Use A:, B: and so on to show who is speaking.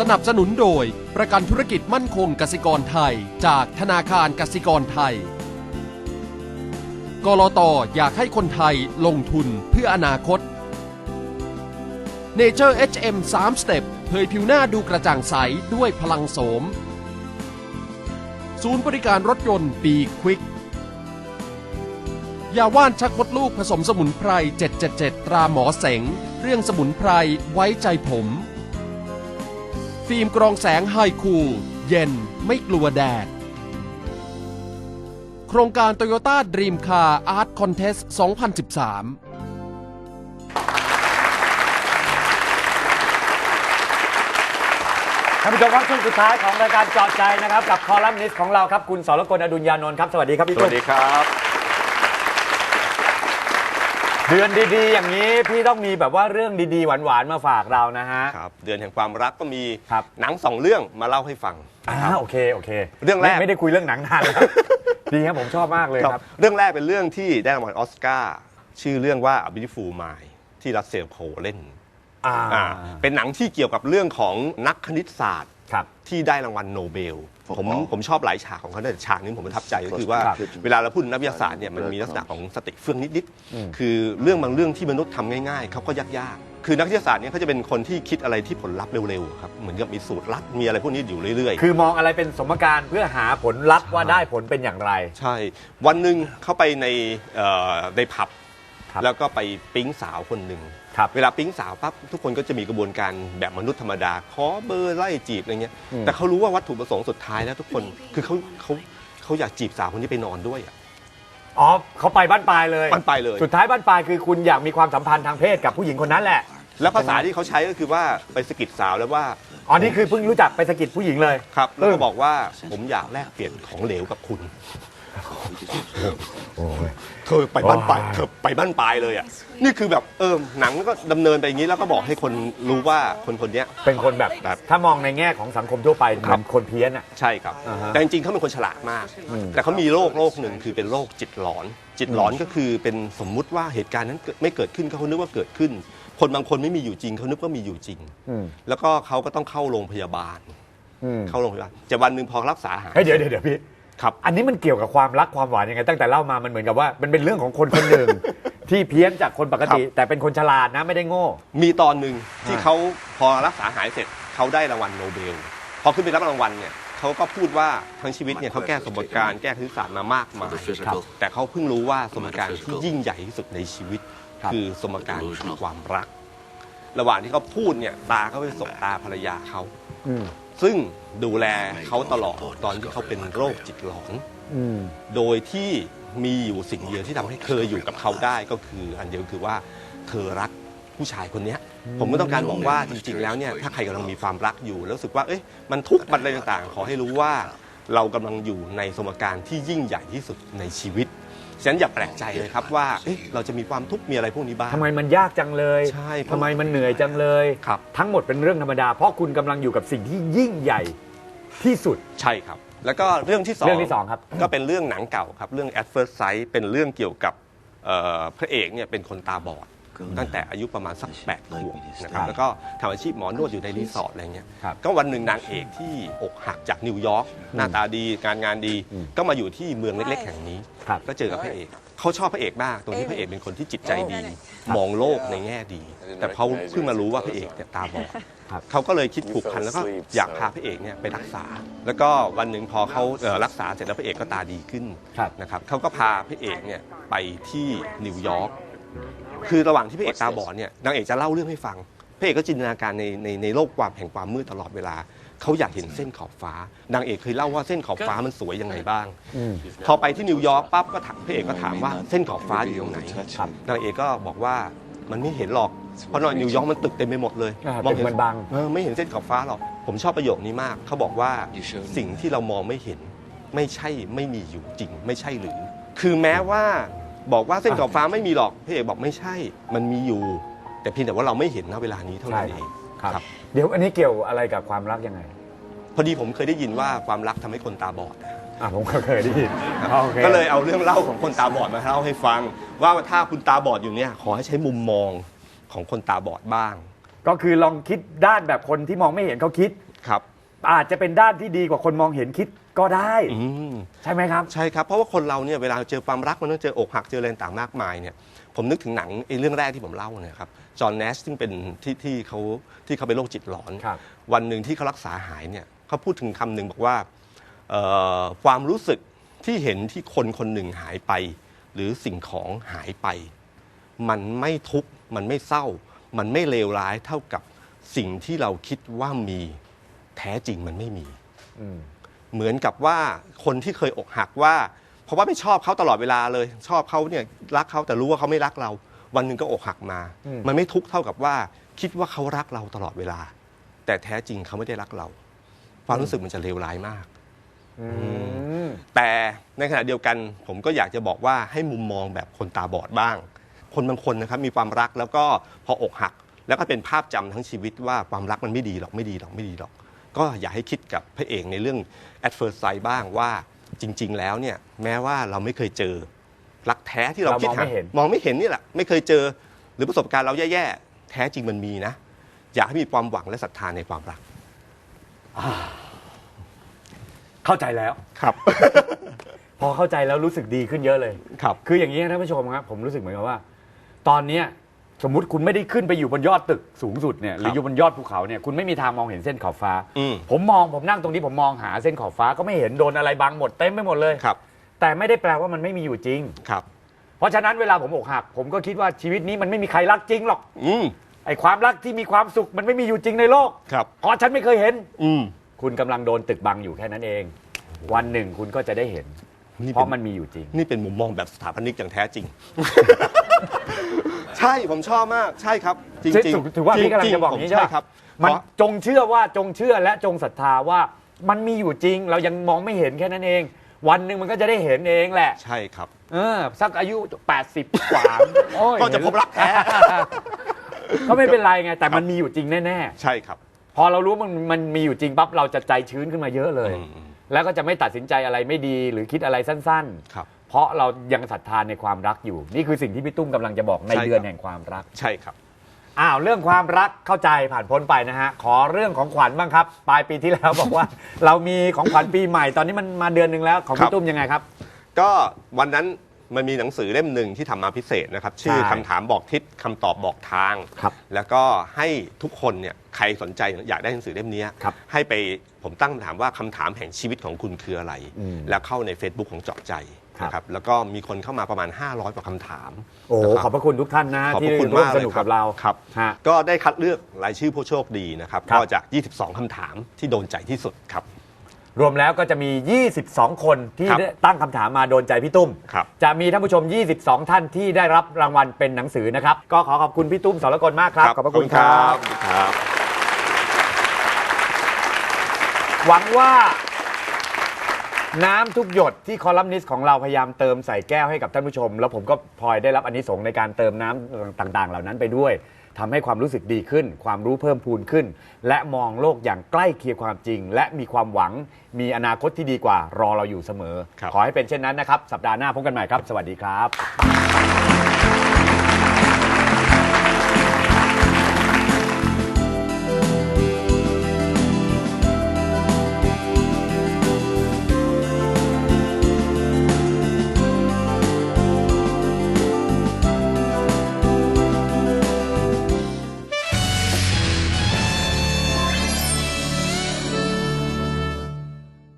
A: สนับสนุนโดยประกันธุรกิจมั่นคงกสิกรไทย จากธนาคารกสิกรไทยกลตอยากให้คนไทยลงทุนเพื่ออนาคต Nature HM 3 Step เผยผิวหน้าดูกระจ่างใสด้วยพลังโสม ศูนย์บริการรถยนต์ปีควิกยาว่านชักมดลูกผสมสมุนไพร 777 ตราหมอเสง เรื่องสมุนไพรไว้ใจผม ฟิล์มกรองแสงไฮคูลเย็นไม่กลัวแดด โครงการ Toyota Dream Car Art Contest 2013
B: ท่านผู้ชมครับช่วงสุดท้ายของรายการเจาะใจนะครับ กับคอลัมนิสต์ของเราครับ คุณสรกลอดุลยานนท์ครับ สวัสดีครับพี่
C: ส
B: ตุ้
C: วั
B: ม
C: สดีครับ
B: เดือนดีๆ อย่างนี้พี่ต้องมีแบบว่าเรื่องดีๆ หวานๆ มาฝากเรานะฮะ
C: ครับเดือนแห่งความรักก็มี
B: ครับ
C: หนังสองเรื่องมาเล่าให้ฟัง
B: อ่า
C: ครับ
B: โอเคโอเค
C: เรื่องแรก
B: ไม่ไม่ได้คุยเรื่องหนังนานแล้วดีครับผมชอบมากเลยครับ
C: เรื่องแรกเป็นเรื่องที่ได้รางวัลออสการ์ชื่อเรื่องว่า A Beautiful Mind ที่รัสเซลโคเล่น
B: อ่า
C: อ่าเป็นหนังที่เกี่ยวกับเรื่องของนักคณิตศาสตร์
B: ครับ
C: ที่ได้รางวัลโนเบล ผมผมชอบหลายฉากของเขาแต่ฉากหนึงผมประทับใจก็คือว่า
B: ครับ
C: เวลาเราพูดถึงนักวิทยาศาสตร์เนี่ยมันมีลักษณะของสติเฟื่องนิดๆคือเรื่องบางเรื่องที่มนุษย์ทำง่ายๆเขาก็ยากๆคือนักวิทยาศาสตร์เนี่ยเขาจะเป็นคนที่คิดอะไรที่ผลลัพธ์เร็วๆครับเหมือนกับมีสูตรลัดมีอะไรพวกนี้อยู่เรื่อยๆ
B: คือมองอะไรเป็นสมการเพื่อหาผลลัพธ์ว่าได้ผลเป็นอย่างไร
C: ใช่ วันหนึ่งเข้าไปในเอ่อในผับ
B: ครับ
C: แล้วก็ไปปิ๊งสาวคนหนึ่ง
B: ครับ
C: เวลาปิ๊งสาวปั๊บทุกคนก็จะมีกระบวนการแบบมนุษย์ธรรมดา ขอเบอร์ไล่จีบอะไรเงี้ย
B: อืม
C: แต่เขารู้ว่าวัตถุประสงค์สุดท้ายแล้วทุกคนคือเขาเขาเขาอยากจีบสาวคนนี้ไปนอนด้วยอะ
B: อ๋อเขาไปบ้านปลายเลย
C: บ้านปลายเลย
B: สุดท้ายบ้านปลายคือคุณอยากมีความสัมพันธ์ทางเพศกับผู้หญิงคนนั้นแหละ
C: แล้วภาษาที่เขาใช้ก็คือว่าไปสะกิดสาวแล้วว่า
B: อ๋อนี่คือเพิ่งรู้จักไปสะกิดผู้หญิงเลย
C: ครับแล้วก็บอกว่าผมอยากแลกเปลี่ยนของเหลวกับคุณ เธอไปบ้านปลาย เธอไปบ้านปลายเลยอะนี่คือแบบเออหนังก็ดำเนินไปอย่างนี้แล้วก็บอกให้คนรู้ว่าคนคนเนี้ย
B: เป็นคนแบบ
C: แบบ
B: ถ้ามองในแง่ของสังคมทั่วไปเหมือนคนเพี้ยนอะ
C: ใช่ครับ
B: อ่าฮะ
C: แต่จริงๆเขาเป็นคนฉลาดมาก
B: อืม
C: แต่เขามีโรคโรคหนึ่งคือเป็นโรคจิตหลอน จิตหลอนก็คือเป็นสมมุติว่าเหตุการณ์นั้นเกิดไม่เกิดขึ้นเขานึกว่าเกิดขึ้น คนบางคนไม่มีอยู่จริงเขานึกว่ามีอยู่จริง
B: อืม
C: แล้วก็เขาก็ต้องเข้าโรงพยาบาล
B: อืม
C: เข้าโรงพยาบาลแต่วันหนึ่งพอรักษาหาย
B: เฮ้ยเดี๋ยวเดี๋ยวเดี๋ยวพี่
C: ครับ
B: อันนี้มันเกี่ยวกับความรักความหวานยังไง ตั้งแต่เล่ามามันเหมือนกับว่ามันเป็นเรื่องของคนคนหนึ่ง ที่เพี้ยนจากคนปกติ แต่เป็นคนฉลาดนะไม่ได้โง่
C: มีตอนหนึ่งที่
B: อ่า
C: เขาพอรักษาหายเสร็จเขาได้รางวัลโนเบล พอขึ้นไปรับรางวัลเนี่ยเขาก็พูดว่าทั้งชีวิตเนี่ยเขาแก้สมการแก้คณิตศาสตร์มามากมาย
D: ครับ
C: แต่เขาเพิ่งรู้ว่าสมการที่ยิ่งใหญ่ที่สุดในชีวิต
B: ครับ
C: คือสมการคือความรัก ระหว่างที่เขาพูดเนี่ยตาเขาไปส่งตาภรรยาเขา
B: อืม
C: ซึ่งดูแลเขาตลอดตอนที่เขาเป็นโรคจิตหลอน
B: อืม
C: โดยที่มีอยู่สิ่งเดียวที่ทำให้เธออยู่กับเขาได้ก็คืออันเดียวคือว่าเธอรักผู้ชายคนเนี้ย ผมก็ต้องการบอกว่าจริง ๆ แล้วเนี่ยถ้าใครกำลังมีความรักอยู่แล้วรู้สึกว่าเอ๊ะมันทุกข์มันอะไรต่างๆ ขอให้รู้ว่าเรากำลังอยู่ในสมการที่ยิ่งใหญ่ที่สุดในชีวิต ฉะนั้นอย่าแปลกใจเลยครับว่าเอ๊ะเราจะมีความทุกข์มีอะไรพวกนี้บ้าง
B: ทำไมมันยากจังเลย
C: ใช่
B: ทำไมมันเหนื่อยจังเลย
C: ครับ
B: ทั้งหมดเป็นเรื่องธรรมดา เพราะคุณกำลังอยู่กับสิ่งที่ยิ่งใหญ่ที่สุด
C: ใช่ครับ แล้วก็เรื่องที่สอง
B: เรื่องที่สองครับ
C: ก็เป็นเรื่องหนังเก่าครับ เรื่อง At First Sight เป็นเรื่องเกี่ยวกับเอ่อพระเอกเนี่ยเป็นคนตาบอด ตั้งแต่อายุประมาณสักแปดขวบนะครับแล้วก็ทำอาชีพหมอนวดอยู่ในรีสอร์ทอะไรเงี้ย
B: ครับ
C: ก็วันหนึ่งนางเอกที่อกหักจากนิวยอร์กหน้าตาดีการงานดี
B: อืม
C: ก็มาอยู่ที่เมืองเล็กๆ แห่งนี้
B: ครับ
C: ก็เจอกับพระเอกเขาชอบพระเอกมากตรงที่พระเอกเป็นคนที่จิตใจดี มองโลกในแง่ดี แต่เขาเพิ่งมารู้ว่าพระเอกเนี่ยตาบอด
B: ครับ
C: เขาก็เลยคิดผูกพันแล้วก็อยากพาพระเอกเนี่ยไปรักษา แล้วก็วันหนึ่งพอเขาเอ่อรักษาเสร็จแล้วพระเอกก็ตาดีขึ้น
B: ครับ
C: นะครับเขาก็พาพระเอกเนี่ยไปที่นิวยอร์ก คือระหว่างที่พระเอกตาบอดเนี่ยนางเอกจะเล่าเรื่องให้ฟังพระเอกก็จินตนาการในในในโลกความแห่งความมืดตลอดเวลาเขาอยากเห็นเส้นขอบฟ้านางเอกเคยเล่าว่าเส้นขอบฟ้ามันสวยยังไงบ้าง
B: อืม
C: พอไปที่นิวยอร์กปั๊บก็ถามพระเอกก็ถามว่าเส้นขอบฟ้าอยู่ตรงไหน
B: ครับ
C: นางเอกก็บอกว่ามันไม่เห็นหรอกเพราะนนิวยอร์กมันตึกเต็มไปหมดเลย
B: อ่า
C: เห็
B: ตึกมันบัง
C: เออไม่เห็นเส้นขอบฟ้าหรอกผมชอบประโยคนี้มากเขาบอกว่าสิ่งที่เรามองไม่เห็น ไม่ใช่ไม่มีอยู่จริง ไม่ใช่หรือ คือแม้ว่า บอกว่าเส้นขอบฟ้าไม่มีหรอกพระเอกบอกไม่ใช่ มันมีอยู่ แต่เพียงแต่ว่าเราไม่เห็นณเวลานี้เท่านั้นเอง
B: ครับ เดี๋ยวอันนี้เกี่ยวอะไรกับความรักยังไง
C: พอดีผมเคยได้ยินว่าความรักทำให้คนตาบอด
B: อะผมก็เคยได้ยินโอค
C: ก็เลยเอาเรื่องเล่าของคนตาบอดมาเล่าให้ฟัง ว่าถ้าคุณตาบอดอยู่เนี่ยขอให้ใช้มุมมองของคนตาบอดบ้าง
B: ก็คือลองคิดด้านแบบคนที่มองไม่เห็นเขาคิด
C: ครับ
B: อาจจะเป็นด้านที่ดีกว่าคนมองเห็นคิดก็ได้
C: อืม
B: ใช่ไหมครับ
C: ใช่ครับ เพราะว่าคนเราเนี่ยเวลาเจอความรักมันต้องเจออกหักเจออะไรต่างๆมากมายเนี่ยผมนึกถึงหนังไอ้เรื่องแรกที่ผมเล่าเนี่ยครับจอห์นเนสซึ่งเป็นที่ที่เขาที่เขาเป็นโรคจิตหลอน
B: ครับ
C: วันหนึ่งที่เขารักษาหายเนี่ยเขาพูดถึงคำหนึ่งบอกว่าเอ่อความรู้สึกที่เห็นที่คนคนหนึ่งหายไป หรือสิ่งของหายไป มันไม่ทุกข์มันไม่เศร้า มันไม่เลวร้ายเท่ากับสิ่งที่เราคิดว่ามี แท้จริงมันไม่มี
B: อืม
C: เหมือนกับว่าคนที่เคยอกหักว่า เพราะว่าไม่ชอบเขาตลอดเวลาเลย ชอบเขาเนี่ยรักเขาแต่รู้ว่าเขาไม่รักเรา วันหนึ่งก็อกหักมา
B: อืม
C: มันไม่ทุกข์เท่ากับว่าคิดว่าเขารักเราตลอดเวลา แต่แท้จริงเขาไม่ได้รักเรา ความรู้สึกมันจะเลวร้ายมาก
B: อืม
C: แต่ในขณะเดียวกันผมก็อยากจะบอกว่าให้มุมมองแบบคนตาบอดบ้าง คนบางคนนะครับมีความรักแล้วก็พออกหัก แล้วก็เป็นภาพจำทั้งชีวิตว่าความรักมันไม่ดีหรอกไม่ดีหรอกไม่ดีหรอก ก็อย่าให้คิดกับพระเอกในเรื่อง at first sight บ้างว่าจริง ๆ แล้วเนี่ยแม้ว่าเราไม่เคยเจอรักแท้ที่เรา
B: เรา
C: คิด
B: มองไม่
C: หา
B: เห็น
C: มองไม่เห็นนี่แหละไม่เคยเจอ หรือประสบการณ์เราแย่ๆแท้จริงมันมีนะ อยากให้มีความหวังและศรัทธาในความรัก
B: เข้าใจแล้ว
C: ครับ
B: พอเข้าใจแล้วรู้สึกดีขึ้นเยอะเลย
C: ครับ
B: คืออย่างนี้นะท่านผู้ชมครับผมรู้สึกเหมือนกับว่า ตอนเนี้ย สมมุติคุณไม่ได้ขึ้นไปอยู่บนยอดตึกสูงสุดเนี่ยหรืออยู่บนยอดภูเขาเนี่ยคุณไม่มีทางมองเห็นเส้นขอบฟ้า
C: อืม
B: ผมมองผมนั่งตรงนี้ผมมองหาเส้นขอบฟ้าก็ไม่เห็นโดนอะไรบังหมดเต็มไปหมดเลย
C: ครับ
B: แต่ไม่ได้แปลว่ามันไม่มีอยู่จริง
C: ครับ
B: เพราะฉะนั้นเวลาผมอกหัก ผมก็คิดว่าชีวิตนี้มันไม่มีใครรักจริงหรอก
C: อืม
B: ไอ้ความรักที่มีความสุขมันไม่มีอยู่จริงในโลก
C: ครับ
B: เพราะฉันไม่เคยเห็น
C: อืม
B: คุณกำลังโดนตึกบังอยู่แค่นั้นเอง วันหนึ่งคุณก็จะได้เห็น
C: นี่
B: เพ
C: เป็น
B: ราะมันมีอยู่จริง
C: นี่เป็นมุมมองแบบสถาปนิกอย่างแท้จริง ใช่ผมชอบมากใช่ครับ จริง
B: ถือ
C: จริง
B: ถือว่าพี่กำลังจะบอก
C: ผม
B: นี้ใช่ไหม
C: ครับ
B: มัน
C: เพราะ
B: จงเชื่อว่าจงเชื่อและจงศรัทธาว่ามันมีอยู่จริง เรายังมองไม่เห็นแค่นั้นเอง วันหนึ่งมันก็จะได้เห็นเองแหละ
C: ใช่ครับ
B: เออสักอายุ 80 กว่าโอ้ย
C: ก็จะพบรักแท้
B: ก็ไม่เป็นไรไง แต่มันมีอยู่จริงแน่
C: ใช่ครับ
B: ๆพอเรารู้ว่ามันมันมีอยู่จริงปั๊บเราจะใจชื้นขึ้นมาเยอะเลย
C: อืมอืม
B: แล้วก็จะไม่ตัดสินใจอะไรไม่ดีหรือคิดอะไรสั้น
C: ครับ
B: ๆ เพราะเรายังศรัทธาในความรักอยู่ นี่คือสิ่งที่พี่ตุ้มกำลังจะบอกใน
C: ใช่ครับ
B: เดือนแห่งความรัก
C: ใช่ครับ
B: อ้าวเรื่องความรักเข้าใจผ่านพ้นไปนะฮะขอเรื่องของขวัญบ้างครับปลายปีที่แล้วบอกว่า เรามีของขวัญปีใหม่ตอนนี้มันมาเดือนหนึ่งแล้วของ
C: ครั
B: พี่
C: บ
B: ตุ้มยังไงครับ
C: ก็วันนั้นมันมีหนังสือเล่มหนึ่งที่ทำมาพิเศษนะครับ ชื่อ
B: ใช่
C: คำถามบอกทิศคำตอบบอกทาง
B: ครับ
C: แล้วก็ให้ทุกคนเนี่ยใครสนใจอยากได้หนังสือเล่มนี้
B: ครับ
C: ให้ไปผมตั้งคำถามว่าคำถามแห่งชีวิตของคุณคืออะไร
B: อืม
C: แล้วเข้าใน Facebook ของเจาะใจ
B: ครับ
C: นะครับแล้วก็มีคนเข้ามาประมาณ 500กว่าคำถาม
B: โอ้
C: นะ
B: ขอบพระคุณทุกท่านนะ
C: ขอบ
B: ที่
C: พระคุณ
B: ร่วม
C: มาก
B: ส
C: เลย
B: นุก
C: ครั
B: กับเรา
C: ครับ
B: ฮะ
C: ก็ได้คัดเลือกรายชื่อผู้โชคดีนะครับ
B: ครับ
C: ก็จาก 22คำถามที่โดนใจที่สุดครับ
B: รวมแล้วก็จะมี 22 คนที่
C: ครับ
B: ได้ตั้งคำถามมาโดนใจพี่ตุ้ม
C: ครับ
B: จะมีท่านผู้ชม 22 ท่านที่ได้รับรางวัลเป็นหนังสือนะครับ ก็ขอขอบคุณพี่ตุ้มสรกลมากครับ ขอบพระคุณครับ
C: ครับ
B: หวังว่า น้ำทุกหยดที่คอลัมนิสต์ของเราพยายามเติมใส่แก้วให้กับท่านผู้ชม แล้วผมก็พลอยได้รับอันนี้สงส์ในการเติมน้ำต่างๆ เหล่านั้นไปด้วยทำให้ความรู้สึกดีขึ้น ความรู้เพิ่มพูนขึ้น และมองโลกอย่างใกล้เคียงความจริง และมีความหวังมีอนาคตที่ดีกว่ารอเราอยู่เสมอ
C: ครับ
B: ขอให้เป็นเช่นนั้นนะครับสัปดาห์หน้าพบกันใหม่ครับ สวัสดีครับ